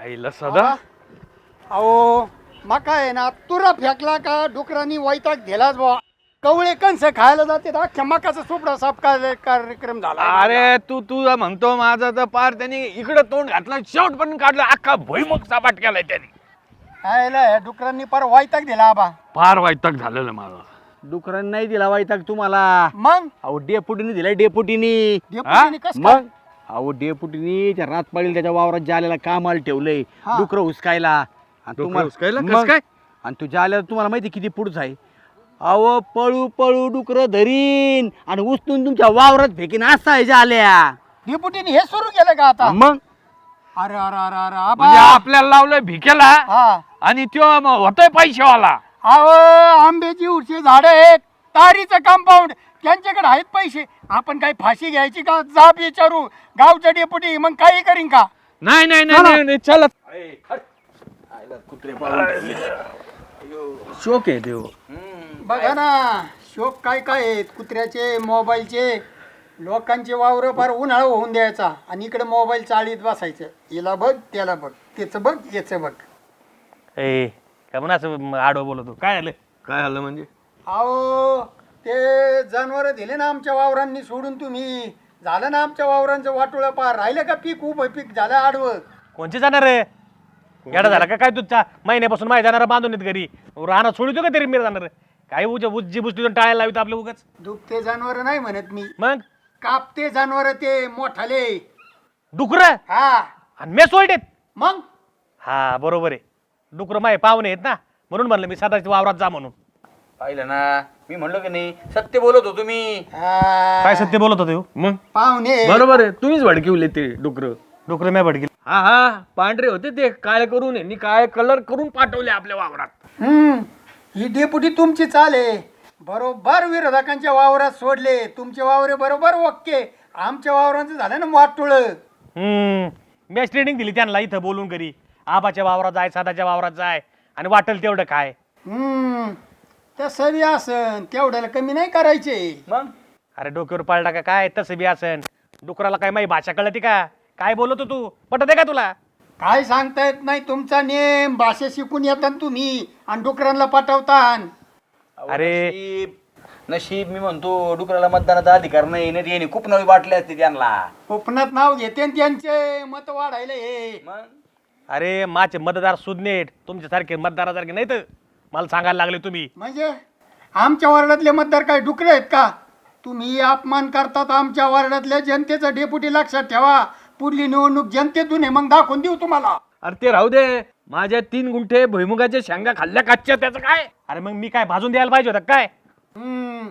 आईला सदा. अहो मका आहे ना तुरा फेकला का डुकरांनी वैताग दिलाच बुवा. कवळे कंस खायला जाते अख्ख्या मकाचा सुपडा साफ कार्यक्रम झाला अरे तू तू म्हणतो माझा तर पार त्यांनी इकडं तोंड घातलं शेवट पण काढलं अख्खा भुईमुख सापाट केलाय त्यांनी. खायला ह्या डुकरांनी पार वैताग दिला आबा. फार वैताग झालेलं माझा. डुकरांनी नाही दिला वाईटाक तुम्हाला. मग? अहो डेपुटीने दिलाय डेपुटीनी? मग? अहो डेपुटीनी त्या रातपाळीला त्याच्या वावरात जाल्याला कामाला ठेवलंय हा. डुकरं हुसकायला. आणि डुकरं तुम्हाला- हुसकायला? कसं मग? काय? आणि तू जाल्याला तुम्हाला माहिती किती पुढच आहे? अहो पळू पळू डुकर धरीन. आणि उचलून तुमच्या वावरात फेकीन असं आहे जाल्या डेपुटीने हे सुरू केलं का आता? मग? अरे अरे अरे अरे म्हणजे आपल्याला लावलंय भिकेला हा. आणि तो मग होतोय पैशावाला. अहो आंब्याची उडशी झाड आहेत. तारीचं कंपाऊंड त्यांच्याकडे आहेत पैसे. आपण काही फाशी घ्यायची का? जाब विचारू. गावच्या डेपुटी मग काही करीन का? नाही नाही नाही, नाही नाही चलत शोक आहे देव. बघा ना शोक काय काय आहेत? कुत्र्याचे मोबाईलचे. लोकांचे वावर फार उन्हाळा होऊन द्यायचा. आणि इकडे मोबाईल चाळीत बसायचं. याला बघ त्याला बघ. त्याचं बघ याचं बघ. ए काय म्हणा असं आडवं बोलतो? काय आलं? काय झालं म्हणजे? अहो ते जनावर दिले ना आमच्या वावरांनी सोडून तुम्ही. झालं ना आमच्या वावरांचं वाटोळं पार. राहिलं का पीक? उभं पीक झालं आडवं. कोणचे जाणार रे येडा झाला का काय तुझ्या? महिन्यापासून माहिती जाणार बांधून येत घरी. राहणार सोडितो का तरी मी जाणार? काय उज उज्जी बुजली टाळायला लावित आपलं उगाच? दुभते जनावर नाही म्हणत मी. मग? कापते जनावर ते मोठाले. डुकर? हा. आणि मे सोडतेत मग? हा बरोबर आहे. डुकर माय पाहुणे आहेत ना. म्हणून म्हणलं मी सदाच्या वावरात जा म्हणून. पाहिलं ना. मी म्हणलो की नाही सत्य बोलत होतो मी. हा, काय सत्य बोलत होते मग? पाहुणे. बरोबर आहे. तुम्हीच भडकिवले ते डुकर. डुकर मी भडकी हा हा. पांढरे होते ते. काळे करून यांनी काळे कलर करून पाठवले आपल्या वावरात. हम्म. ही डेपुटी तुमची चाल आहे. बरोबर विरोधकांच्या वावरात सोडले. तुमचे वावरे बरोबर ओके. आमच्या वावरांचं झालं ना वाटोळ. हम्म. मॅच ट्रेनिंग दिली त्यांना इथं बोलून घरी. आबाच्या वावरात जाय सदाच्या वावरात जाय. आणि वाटेल तेवढं काय? तसं बी असन तेवढ्याला कमी नाही करायचे. मग? अरे डोक्यावर पाळला का काय? तसं बी असन डुकराला काय माही भाषा कळती का? काय बोलतो तू? पटत आहे का तुला? काय सांगता येत नाही तुमचा नेम. भाषा शिकून येतात तुम्ही आणि डुकरांना पाठवतान. अरे. नशीब. नशीब मी म्हणतो डुकराला मतदानाचा अधिकार नाही. नाही याने खूप नवी वाटले असते त्यांना. कोकणात नाव घेते न त्यांचे. मत वाढायला हे. मग? अरे माझे मतदार सुज्ञेट तुमच्यासारखे मतदारासारखे नाही तर मला सांगायला लागले तुम्ही. म्हणजे? आमच्या वार्डातले मतदार काय डुकरे आहेत का? तुम्ही अपमान करतात आमच्या वार्डातल्या जनतेचं डेप्युटी लक्षात ठेवा. पुढली निवडणूक जनतेतून आहे मग दाखवून देऊ तुम्हाला. अरे ते राहू दे. माझ्या तीन गुंठे भुईमुगाच्या शेंगा खाल्ल्या काच्या त्याचं काय? अरे मग मी काय भाजून द्यायला पाहिजे होतं काय? हम्म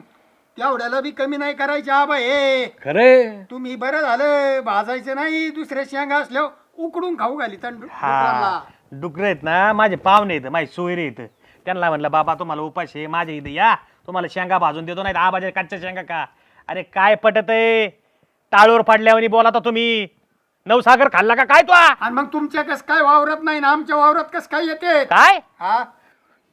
तेवढ्याला बी कमी नाही करायचे आबा हे. खरे तुम्ही बरं झालं भाजायचं नाही दुसऱ्या शेंगा असल्यावर उकडून खाऊ घाली हा डुकर आहेत ना माझे पाहुणे आहेत माझे सोयरे आहेत. त्यांना म्हणलं बाबा तुम्हाला उपाश आहे माझ्या इथे या. तुम्हाला शेंगा भाजून देतो नाही आबाच्या कच्च्या शेंगा का अरे काय पटत आहे टाळूवर पाडल्यावर बोला तर तुम्ही. नवसागर खाल्ला का काय तो? आणि मग तुमच्या कस काय वावरत नाही ना आमच्या वावरात कस काय येते? काय? हा?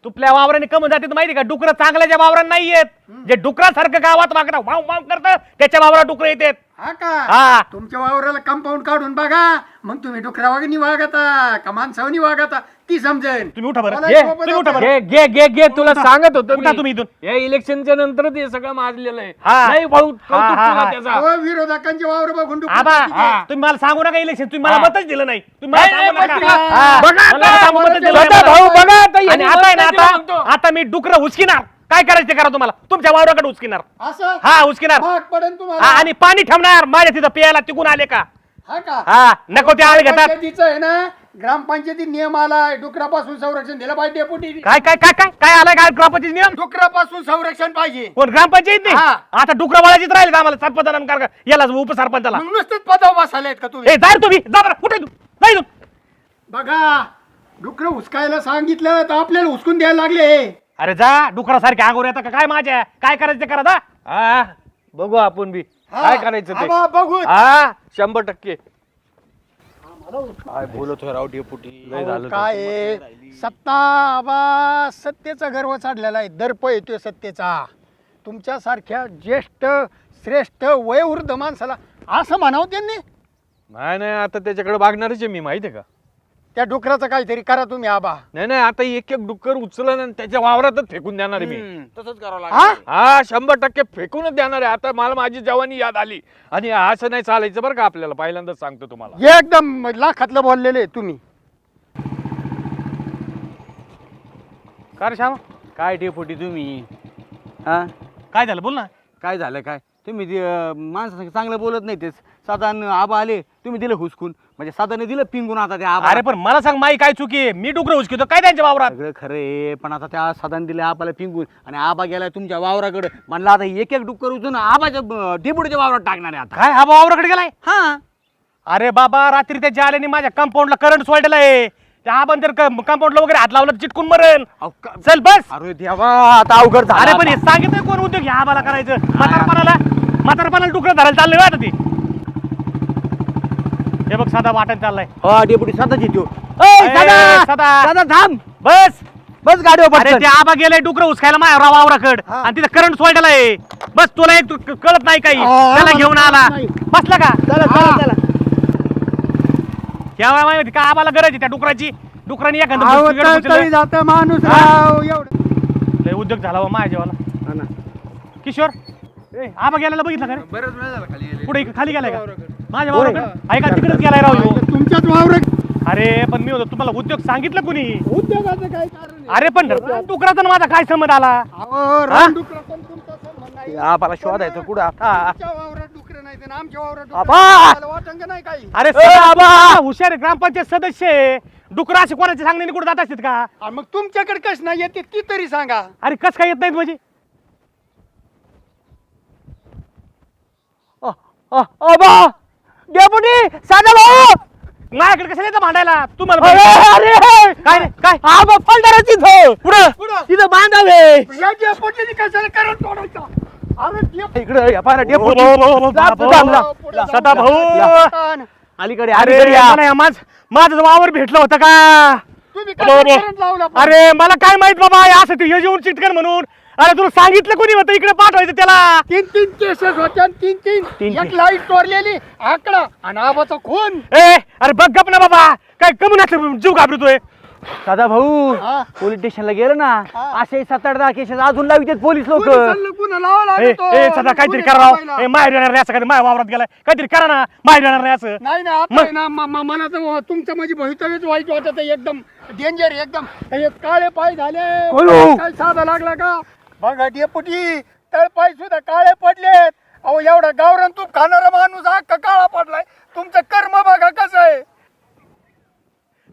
तुपल्या वावराने कमून जाते माहिती का? डुकर चांगल्याच्या वावरात नाही येत जे डुकरासारखं गावात वागणं वाव वाव करतं त्याच्या वावरात डुकर येतात. हा का हा तुमच्या वावराला कंपाऊंड काढून बघा मग तुम्ही डुकरा वागणी वागता का माणसावनी वागता ती समजेल तुम्ही उठा बरं मला घे, सोबत तुम्ही उठा. बरं. घे घे घे घे तुला सांगत होतो उठा मी. तुम्ही इथून. या इलेक्शनच्या नंतर ते सगळं माजलेलं आहे हा. नाही भाऊ कौतुक हा, हा, तुला हा. त्याचा अहो, विरोधकांचे वावर बघून डुकरं आबा किती आहे. तुम्ही मला सांगू नका इलेक्शन तुम्ही मला हा. मतच दिलं नाही तुम्ही मला नाही, सांगू नाही, नका. बघा, हा. बघा मला आता, सांगू मतच दिलं स्वतः नाही भाऊ मला. बघा आता आणि यांनी आता आहे ना मतच दिलं आता म्हणतो. आता मी डुकर उचकिनार काय करायचं ते करा तुम्हाला? तुमच्या वावराकडे उचकिनार. असं? हा उचकिनार. भाग पडेल हा, तुम्हाला आणि पाणी ठेवणार. माझ्या तिथं प्यायला तिकून आले का? हा का? हा नको ते आळ घेतात. पंचायतीचं आहे ना ग्रामपंचायती नियम आलाय डुकरापासून संरक्षण दिलं पाहिजे डेपुटी काय काय काय काय काय आलाय काय ग्रामपंचायत नियम? डुकरापासून संरक्षण पाहिजे. कोण ग्रामपंचायत हा. नाही आता डुकरा वाळायचीच राहिले आम्हाला सरपंच कार याला उपसरपंचाला. मग नुसतेच पदाव बसायला आहेत का तुम्ही? ए जाय तुम्ही. जा बरं कुठे तू जाय तू बघा डुकर हुसकायला सांगितलं तर आपल्याला हुसकून द्यायला लागले. अरे जा डुकरासारखे अंगावर येतं का? काय माझ्या? काय करायचं ते करा जा. हा बघू आपण बी. हा, काय करायचं ते? आबा, बघू. हा शंभर टक्के. काय बोलतोय राव डेपुटी लय झालं काय आहे? सत्ता आबा सत्तेचा गर्व चढलेला आहे. दर्प येतोय सत्तेचा. तुमच्यासारख्या ज्येष्ठ श्रेष्ठ वयोवृद्ध माणसाला असं म्हणावं त्यांनी? नाही नाही आता त्याच्याकडे बघणारच आहे मी माहिती आहे का? त्या डुकराचं काहीतरी करा तुम्ही आबा. नाही नाही आता एक एक डुक्कर उचलन आणि त्याच्या वावरातच फेकून देणार आहे मी. हम्म, तसंच करावं हा? लागेल. हा? शंभर टक्के फेकूनच देणार आहे. आता मला माझी जवानी याद आली. आणि असं नाही चालायचं बरं का आपल्याला. पहिल्यांदाच सांगतो तुम्हाला. हे एकदम लाखातलं बोललेले तुम्ही. का रे श्याम? काय डेपुटी तुम्ही? हा? काय झालं? बोल ना. काय झालं काय? तुम्ही ते, अं, चांगलं बोलत नाही तेच. साधारण आबा आले तुम्ही दिलं हुसकून. म्हणजे साधारण दिलं पिंगून आता त्या आबा अरे पण मला सांग माई काय चुकी आहे? मी डुकर उचकितो काय त्यांच्या वावरात? सगळं खरं आहे पण आता त्या साधारण दिले आबाला पिंगून. आणि आबा गेलाय तुमच्या वावराकडे. म्हणलं आता एक एक डुक्कर उचलून आबाच्या अं, डेपुटीच्या वावरात टाकणार आहे आता. काय? हा वावराकडे गेलाय? हा. अरे बाबा रात्री त्याच्या आल्याने माझ्या कंपाऊंडला करंट सोडलेला आहे. त्या आपण जर कंपाऊंडला वगैरे हात लावला तर चिटकून मरण अहो, का- चल बस. अरे देवा आता अवघड झालं अरे पण हे आता. सांगितलं कोण उद्योग? ह्या आम्हाला करायचं. म्हातारपणाला म्हातारपणाला डुकर धरायला चाललंय वाटत ते. हे बघ साधा वाटण चाललाय. हा डेपुटी सदाच येतो. ए, सदा सदा. सदा थांब. बस. बस गाडीवर अरे. ते आबा गेलाय डुकर उचकायला माझ्या वावराकड हा. आणि तिथं करंट सोडलेला आहे. बस तुला एक तू कळत नाही काही. हा, त्याला मला घेऊन कळत आला. नाही. बसला का? चला चला हा. चला. या माहिती का आबाला गरज आहे त्या डुकराची? डुकराने एखादं अहो, तळतळी. जातं माणूस हा? राव एवढं. लय उद्योग झाला बा माझ्या जेवाला हा ना. किशोर? ए, आबा गेलेला बघितलं का रे? बरंच वेळ झाला खाली पुढे खाली गेलाय का? माझ्या वावराकडे? ऐका तिकडेच गेलाय राव ह्यो. तुमच्याच वावर अरे पण मी होतो तुम्हाला उद्योग सांगितलं कुणी? उद्योगाचं काय कारण आहे? अरे पण डुकराचा न माझा काय संबंध आला? नाही. आबाला शोधायचं कुठं? आता आबा! अरे आबा! सदा, हुशार आहे, ग्रामपंचायत सदस्य आहे. डुकरा असे कोणाच्या सांगण्याने कुठे जात असतात का? मग तुमच्याकडे कस नाही येते ती तरी सांगा. अरे कस काय येत नाहीत म्हणजे? आबा! डेपुटी साधा भाऊ माझ्याकडे कसं येतं भांडायला तुम्हाला अरे माहिती. अरे काय रे? काय पलटारा तिथं पुढं पुढं. तिथं बांधावे अरे इकडे या पारा भाऊ, डेपुटी भाऊ, भाऊ, भाऊ, जा, भाऊ, जा, भाऊ, जा. भाऊ, पुढं जाऊ सदा. भाऊ. अलीकडे अरे अलीकडे या मला या माझ माझं वावर भेटलं होतं का? अरे मला काय माहीत बाबा हे असं तू हे जेवण चिटकन म्हणून अरे तुला सांगितलं कोणी होतं? इकडे पाठवायचं त्याला. तीन तीन केसेस होत्या तीन तीन तीन- एक लाइट चोरलेली आकडा आणि आबाचा खून. ए अरे बघ गप ना बाबा. काय कमी नसलं जीव घाबरतोय. साधा भाऊ हा. पोलीस स्टेशनला गेलं ना हा. असे सात आठ दहा केसेस अजून लावित पोलीस लोक. पोलिसांना गुन्हा लावा ए लागतो. ए सदा काहीतरी गुन्हे करा राव. दाबायला. ए माहेर येणार नाही असं कधी माझ्या वावरात गेलाय. काहीतरी करा ना माहेर येणार नाही असं. नाही ना आता मग- आहे ना म- म- मला तर तुमचं म्हणजे भवितव्यच वाईट वाटत आहे एकदम. डेंजर एकदम. हे काळे पाय झाले. अयो. काय साधा लागला का? बघा डेपुटी तळपाय सुद्धा काळे पडलेत. अहो एवढा गावरान तूप खाणारा माणूस अख्खा काळा पडलाय. तुमचं कर्म बघा कसं आहे.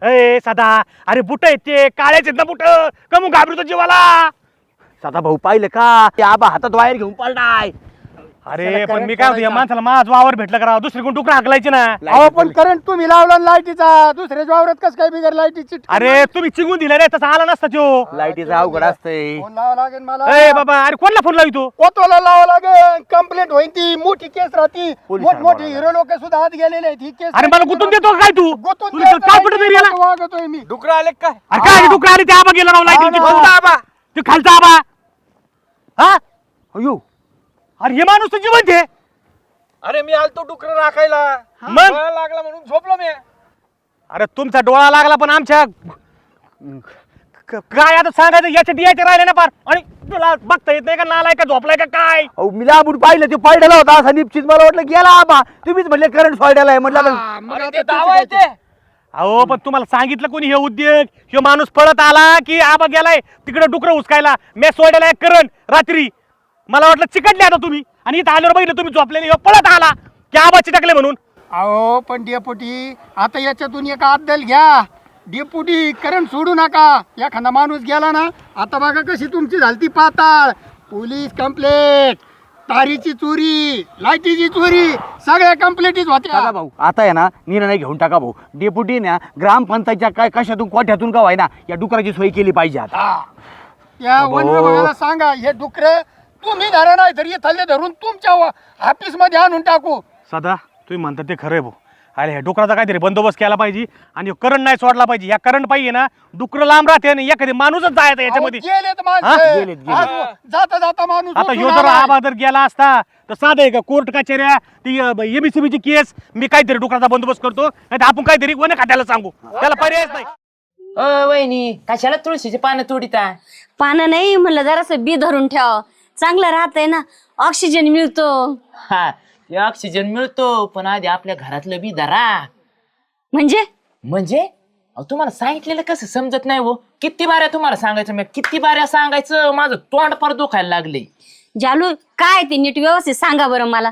ए सदा अरे बुट आहेत ते. काळ्याचे ना बुट. कमू घाबरतो जीवाला. साधा भाऊ पाहिलं का? ते आबा हातात वायर घेऊन पळणार. अरे पण मी काय होतो या. माणसाला माझ वावर भेटलं करा दुसरी कोण डुकरं हाकलायचे ना. अहो पण करंट तुम्ही लावला ना लाईटीचा. दुसऱ्याच्या वावरात कसं काय बिगर लाईटीची अरे तुम्ही चिंगून दिला रे तसा आला नसता तो लाईटीचा अवघड असतंय. फोन लावा लागेल मला. ए बाबा अरे कोणला फोन लावितो कोतवाला लावा लागेल. कंप्लेंट होईल ती. मोठी केस राहती. मोठमोठी बोलावं हिरो लोक सुद्धा आत गेलेले आहेत. ही केस अरे मला गुतून देतो काय तू? गुतून तुला नाही, याला वागतोय मी. डुकरं आले काय? अरे काय डुकर आली? ते आबा गेला राव हा लाइट ना. खालचा आबा. ते खालचा आबा. हा? अयो. अरे हे माणूस तर जिवंत आहे? अरे मी आलतो डुकर राखायला. मग? डोळा लागला म्हणून झोपलो मी. अरे तुमचा डोळा लागला पण आमच्या क- काय आता सांगायचं? याच्यात यायचे राहिले ना पार. आणि तुला बघता येत नाही का नालाय का झोपलाय का काय? अहो मी लांबून पाहिलं ते पळलेला होता. असा निश्चित मला वाटलं गेला आबा. तुम्हीच म्हणले करंट सोडायला आहे. म्हटलं आता- हा, अरे ते तुझी दावा आहे काय- ते अहो पण तुम्हाला सांगितलं कोणी हे उद्योग? ह्यो माणूस पळत आला की आबा गेलाय तिकडे डुकर उचकायला मी सोडायला करण रात्री. मला वाटलं चिकटले आता तुम्ही. आणि इथं आल्यावर बघितलं तुम्ही झोपलेले. ह्यो पळत आला. की आबा चिटकले म्हणून. अहो पण डेपुटी आता याच्यातून एक अद्दल घ्या. डेपुटी करंट सोडू नका. एखादा माणूस गेला ना आता बघा कशी तुमची झालती पाताळ. पोलीस कंप्लेंट तारीची चोरी लाईटीची चोरी सगळ्या कंप्लेंटीच दादा होत्या भाऊ आता आहे ना निर्णय घेऊन टाका भाऊ. डेप्युटी ना ग्रामपंचायतच्या काय कशातून कोठ्यातून का व्हायना या डुकराची सोय केली पाहिजे आता. त्या वन विभागाला सांगा हे डुकर तुम्ही धरा नाही तरी थल्ले धरून तुमच्या ऑफिसमध्ये आणून टाकू. सदा तुम्ही म्हणता ते खरंय भाऊ. अरे ह्या डुकराचा काहीतरी बंदोबस्त केला पाहिजे आणि करंट नाही सोडला पाहिजे. या करंट पाहिजे ना डुकरं लांब राहते आणि एखादी माणूसच जायचं याच्यामध्ये. अहो, गेलेत हा? माणसं. गेलेत, गेलेत. आज जाता जाता माणूस आता उठून जर आलाय. आबा जर गेला असता तर साधं आहे का? कोर्ट कचेऱ्या ती एबीसीबीची केस मी काहीतरी डुकराचा बंदोबस्त करतो. नाही तर आपण काहीतरी वन खात्याला सांगू. त्याला पर्यायच नाही. अ वहिनी कशाला तुळशीची पानं तोडीता? पानं नाही म्हणलं जरासं बी धरून ठेव. चांगलं राहतंय ना. ऑक्सिजन मिळतो. हा ते ऑक्सिजन मिळतो पण आधी आपल्या घरातलं बी धरा. म्हणजे? म्हणजे? अहो, तुम्हाला सांगितलेलं कसं समजत नाही हो. किती बाऱ्या तुम्हाला सांगायचं? मी किती बाऱ्या सांगायचं? माझं तोंड फार दुखायला लागले. जालू काय ते नीट व्यवस्थित सांगा बरं मला.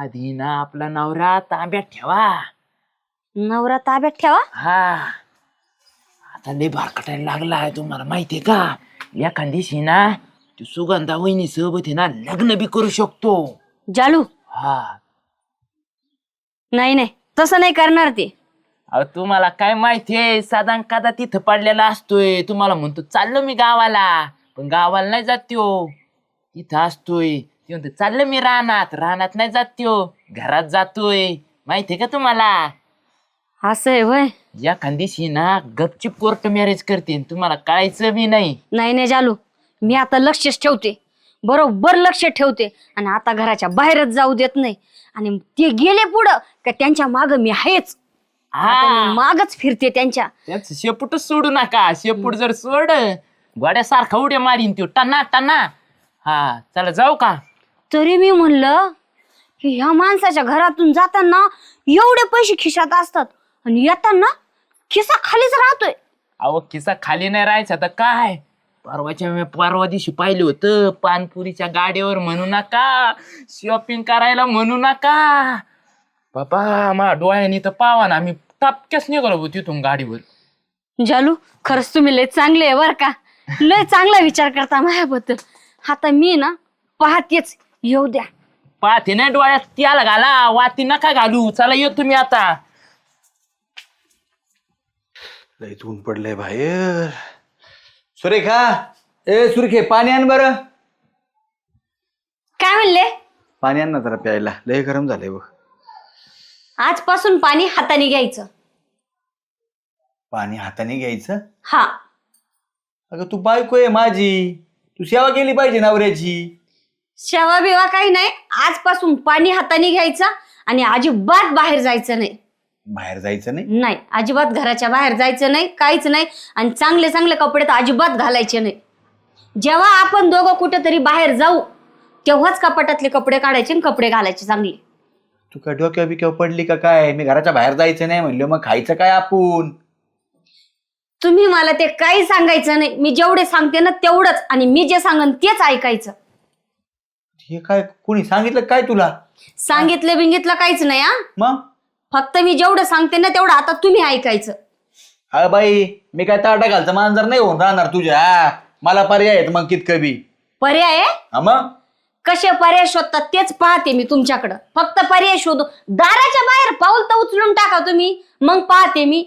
आधी ना आपला नवरा तांब्यात ठेवा. नवरा ताब्यात ठेवा? हा. आता लय भारकटायला लागला आहे तुम्हाला माहितीये का? एखाद दिवशी ना ती सुगंधा वहिनी सोबत आहे ना लग्न बी करू शकतो. जालू? हा. नाही नाही. तसं नाही करणार ते. अहो तुम्हाला काय माहितीये साधारण कादा तिथं पडलेला असतोय. तुम्हाला म्हणतो चाललो मी गावाला. पण गावाला नाही जात त्यो. तिथं असतोय. ते म्हणतो चाललो मी रानात. रानात नाही जात त्यो. घरात जातोय. माहितीये का तुम्हाला? असं आहे वय या खांदीशी ना गपचिप कोर्ट मॅरेज करते तुम्हाला कळायचं बी नाही. नाही नाही जालू. मी आता लक्षच ठेवते. बरोबर लक्ष ठेवते. आणि आता घराच्या बाहेरच जाऊ देत नाही. आणि ते गेले पुढं का त्यांच्या माग मी आहेच. हा. मागच फिरते त्यांच्या. त्यांचं शेपूटच सोडू नका. शेपूट जर सोड गोड्यासारखा उड्या मारीन त्यो. टना टना. हा चला जाऊ का? तरी मी म्हणलं की ह्या माणसाच्या घरातून जाताना एवढे पैसे खिशात असतात आणि येताना खिसा खालीच राहतोय. अहो किस्सा खाली नाही राहायचा तर काय? परवाच्या मी परवा दिवशी पाहिलं होतं पानपुरीच्या गाडीवर म्हणू नका शॉपिंग करायला म्हणू नका. बाबा मा डोळ्यानी तर पावा ना आम्ही टपक्याच निघालो होतो तिथून गाडीवर. जालू खरंच तुम्ही लय चांगले आहे बर का. लय चांगला विचार करता माझ्याबद्दल. आता मी ना पाहतेच येऊ द्या. पाहते नाही डोळ्यात त्याला घाला वाती नका घालू. चला येतो तुम्ही आता. लय ऊन पडलंय बाहेर. सुरेखा ए सुरेखे पाणी आण बरं. काय म्हणले? पाणी आण ना जरा प्यायला. लय गरम झालंय बघ. आजपासून पाणी हाताने घ्यायचं. पाणी हाताने घ्यायचं? हा. अगं तू बायको आहे माझी. तू सेवा केली पाहिजे नवऱ्याची. शेवा बिवा काही नाही. आजपासून पाणी हाताने घ्यायचं आणि अजिबात बाहेर जायचं नाही. बाहेर जायचं नाही? नाही अजिबात घराच्या बाहेर जायचं नाही काहीच नाही आणि चांगले चांगले कपडे तर अजिबात घालायचे नाही. जेव्हा आपण दोघं कुठेतरी बाहेर जाऊ तेव्हाच कपाटातले कपडे काढायचे आणि कपडे घालायचे चांगले. तू काय डोक्या बिक्यावर पडली का काय? मी घराच्या बाहेर जायचं नाही म्हणलं मग खायचं काय आपण? तुम्ही मला ते काही सांगायचं नाही. मी जेवढे सांगते ना तेवढंच आणि मी जे सांगन तेच ऐकायचं. हे काय कोणी सांगितलं काय तुला? सांगितलं बिंगितलं काहीच नाही हा. मग? फक्त मी जेवढं सांगते ना तेवढं आता तुम्ही ऐकायचं. अगं बाई मी काय ताटा घालचं मांजर नाही होऊन राहणार तुझ्या. मला पर्याय आहेत मग कितकं बी. पर्याय? आहे? हा मग? कसे पर्याय शोधतात तेच पाहते मी तुमच्याकडं. फक्त पर्याय शोधू दाराच्या बाहेर पाऊल तर उचलून टाका तुम्ही. मग पाहते मी.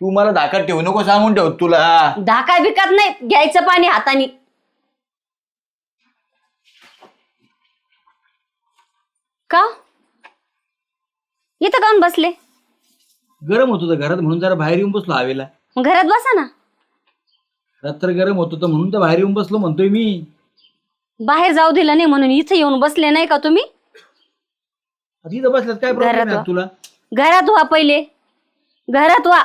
तू मला धाकात ठेवू नको सांगून ठेव तुला. धाका बिकत नाही घ्यायचं पाणी हाताने. का? इथं काऊन बसले? गरम होत होतं घरात म्हणून जरा बाहेर येऊन बसलो हवेला. मग घरात बसा ना. रात्र गरम होत होतं म्हणून तर बाहेर येऊन बसलो म्हणतोय मी. बाहेर जाऊ दिलं नाही म्हणून इथं येऊन बसले नाही का तुम्ही? आता इथं बसल्यात काय प्रॉब्लेम घरात आहे वा. तुला? घरात व्हा पहिले. घरात व्हा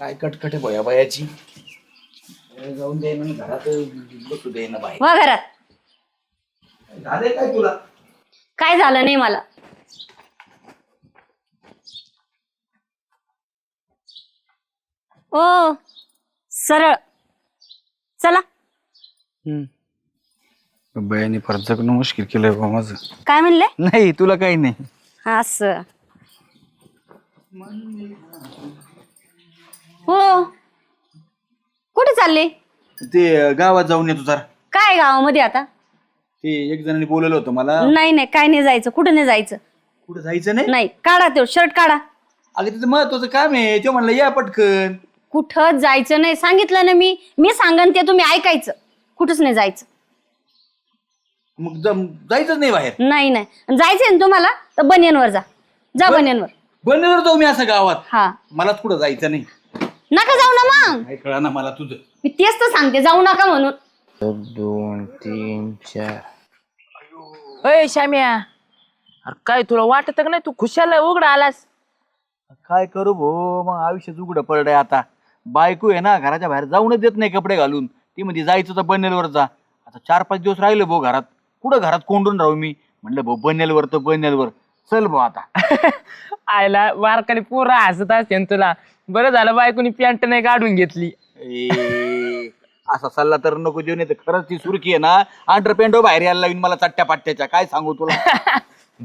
काय कटकट भया बायाची जाऊन दे ना घरात बसू दे ना बाहेर. व्हा घरात. झाले काय तुला? काय झालं नाही मला. ओ सरळ. चला. बयाने फार जगणं मुश्किल केलंय बा माझं. काय म्हणले? नाही तुला काही नाही. असं. हो. कुठे चालले? ते अं, गावात जाऊन येतो जरा. काय गावामध्ये आता? ते एक जणांनी बोलवलं होतं मला. नाही नाही काय नाही जायचं कुठं नाही जायचं. कुठं जायचं नाही? नाही काढा तो शर्ट काढा. अगं तिचं महत्वाचं काम आहे. ते म्हणलं या पटकन. कुठं जायचं नाही सांगितलं ना मी. मी सांगन ते तुम्ही ऐकायचं. कुठंच नाही जायचं. मग जम- जायचंच नाही बाहेर. नाही नाही. जायचंय ना तुम्हाला तर बनियनवर जा. जा बनियनवर. बनवर जाऊ मी असं गावात. हा. मलाच कुठं जायचं नाही. नका जाऊ ना मग. काय कळा ना मला तुझं. मी तेच तर सांगते जाऊ नका म्हणून. एक दोन तीन चार. अय श्याम्या. अरे काय तुला वाटत का नाही तू खुशाल उघडा आलास? काय करू भो मग आयुष्य उघडं पडलंय आता. बायको आहे ना घराच्या बाहेर जाऊनच देत नाही कपडे घालून. ती म्हणजे जायचं तर बनेलवर जा आता चार पाच दिवस राहिले भाऊ घरात. कुठं घरात कोंडून राहू मी? म्हणलं भाऊ बनेलवर तर बनेलवर. चल भाऊ आता. आयला वारकाली पुरा हसत असते तुला. बरं झालं बायकोनी पॅन्ट नाही काढून घेतली. ए, असा सल्ला तर नको देऊ नाही तर खरंच ती सुरकी आहे ना. अंडर पेंडो बाहेर यायला लावीन मला चट्ट्या पाट्ट्याच्या काय सांगू तुला?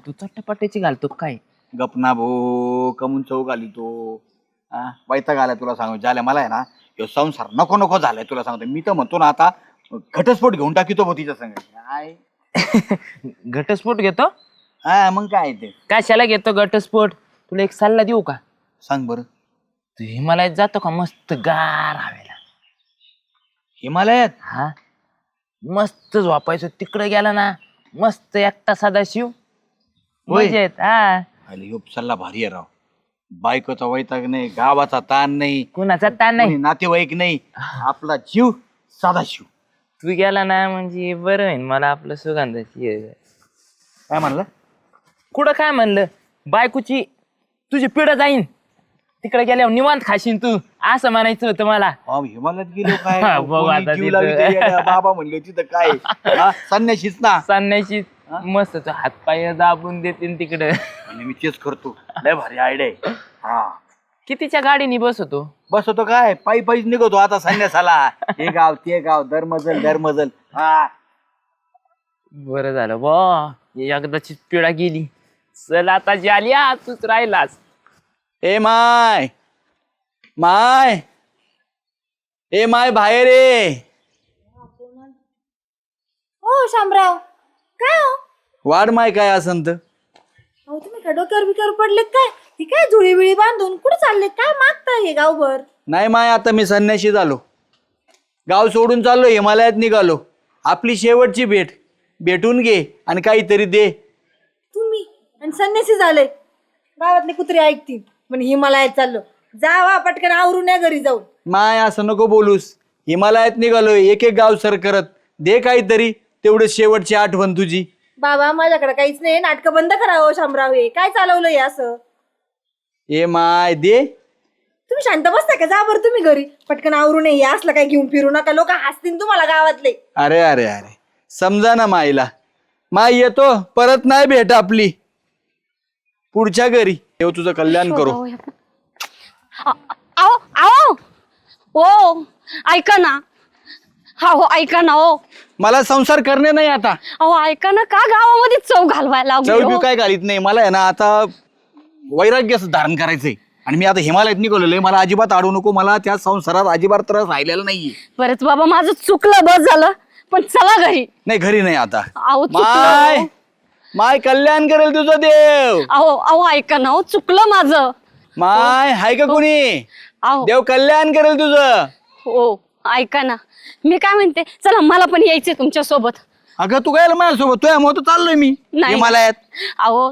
तू चट्टापट्ट्याची घालतो काय? गपना भो कमून चौक आली तो. हा? वैताग आलाय तुला सांगू. झाल्या मला आहे ना ह्यो संसार नको नको झालाय तुला सांगतो. मी तर म्हणतो ना आता घटस्फोट घेऊन टाकितो भो तिच्या संग. काय? घटस्फोट घेतो? हा मग काय ते? कशाला घेतो घटस्फोट? तुला एक सल्ला देऊ का? सांग बरं. तू हिमालयात जातो का? मस्त गार हवेला हिमालयात? हा. मस्त झोपायचं. तिकडे गेला ना मस्त एकटा सदाशिव होय. मजेत हा. अरे ह्यो सल्ला भारी आहे राव. बायकोचा वैताग नाही गावाचा ताण नाही कुणाचा ताण नाही. नातेवाईक नाही. आपला जीव साधा शिव. तू गेला ना म्हणजे बरं होईन मला आपलं सुगंधाची काय म्हणलं? कुठं काय म्हणलं? बायकोची तुझी पिढ जाईन. तिकडे गेल्यावर निवांत खाशीन तू असं म्हणायचं होतं मला. अहो, हिमालयात गेलो काय? हा, बघू कोणी आता जीव तिथं. लावी ते येड्या बाबा म्हणले तिथं काय? हा, संन्याशीच ना. सांगण्याची मस्त तू हातपाय दाबून देते तिकडं. मी तेच करतो. लय भारी आयडिया आहे. हा. कितीच्या गाडीने बसवतो? बस होतो काय? पायी पायीच निघतो आता संन्यासाला. हे गाव ते गाव दर मजल दर मजल हा. बरं झालं बा एकदाची पिढा गेली. चल आता जालिया तूच राहिलास. ए माय माय ए माय बाहेर ये. हो शामराव काय हो? वाढ माय काय असंत? अहो तुम्ही काय डोक्यावर बिक्यावर पडले काय? ही काय जुळी बिळी बांधून कुठे चालले काय मागताय हे गावभर? नाही माय आता मी संन्याशी झालो. गाव सोडून चाललो हिमालयात निघालो. आपली शेवटची भेट. भेटून घे आणि काहीतरी दे. तुम्ही आणि संन्यासी झाले. गावातले कुत्रे ऐकतील. पण हिमालयात चाललो. जावा पटकन आवरून या घरी जाऊन. माय असं नको बोलूस. हिमालयात निघालो एक एक गाव सर करत. दे काहीतरी तेवढं शेवटची आठवण तुझी. बाबा माझ्याकडे काहीच नाही नाटकं बंद करावं शामराव हे. काय चालवलं हे असं? ए माय दे. तुम्ही शांत बसता का? जा बरं तुम्ही घरी. पटकन आवरून ये हे असलं काय घेऊन फिरू नका. लोक हसतील तुम्हाला गावातले. अरे अरे अरे. समजा ना माईला. माय येतो परत नाही भेट आपली. पुढच्या घरी. देव तुझं कल्याण करू. आओ आओ. ओ ऐका ना. हा हो ऐका ना हो मला संसार करणे नाही आता. अहो ऐका ना का गावामध्ये चव घालवायला लागली चव हो? बिव काय घालीत नाही? मला आहे ना आता वैराग्य असं धारण करायचंय. आणि मी आता हिमालयात निघालेलो आहे मला अजिबात अडू नको. मला त्या संसारात अजिबात त्रास राहिलेला नाहीये. बरंच बाबा माझं चुकलं बस झालं. पण चला घरी. नाही घरी नाही आता. अहो माय! माय कल्याण करेल तुझं देव. अहो अहो ऐका ना हो चुकलं माझं. माय हाय का कोणी? अहो. देव कल्याण करेल तुझं. हो ऐका ना. मी काय म्हणते चला मला पण यायचंय तुमच्यासोबत अगं तू काय माझ्यासोबत तुझ्या मत चाललोय मी. नाही. हिमालयात अहो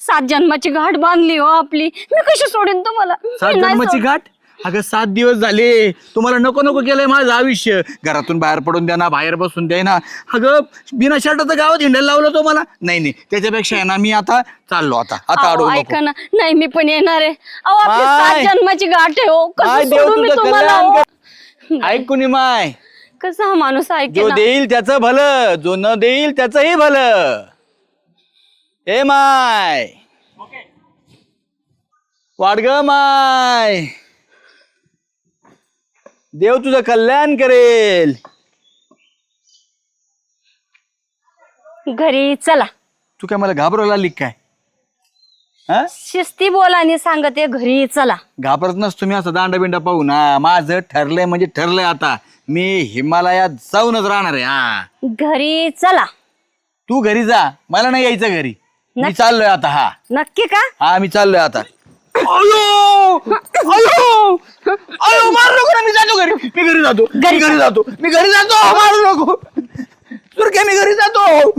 सात जन्माची घाट बांधली हो आपली. मी कशी सोडेन तुम्हाला? सात नाही जन्माची सोड- गाठ अगं सात दिवस झाले. तुम्हाला नको नको केलंय माझं आयुष्य. घरातून बाहेर पडून द्या ना बाहेर बसून द्या ना. अगं बिना शर्टाचं गावात हिंडायला लावलं तो मला. नाही नाही. त्याच्यापेक्षा आहे ना मी आता चाललो आता. आता अहो, अडवू ऐका नको ना. नाही मी पण येणार आहे. अहो आपली माय. सात जन्माची गाठ आहे हो. माय कसं देव सोडू मी तुझं तुम्हाला कल्याण हो? ऐक कुणी माय. कसा हा माणूस ऐके जो ना? देईल त्याचं भलं जो न देईल त्याचंही भलं. ए माय. वाढ ग माय. देव तुझं कल्याण करेल. घरी चला. तू काय मला घाबरवला लिख काय? हा? शिस्ती बोला आणि सांगते घरी चला. घाबरत नसतो मी असं दांडा बिंडा पाहू ना. माझं ठरलंय म्हणजे ठरलंय आता. मी हिमालयात जाऊनच राहणार आहे हा. घरी चला. तू घरी जा. मला नाही यायचं घरी. मी चाललोय आता हा. नक्की का? हा मी चाललोय आता. अयो! अयो! अयो मारू नको ना मी जातो घरी. मी घरी जातो. मी घरी जातो. मी घरी जातो. मारू नको. सुरके मी घरी जातो.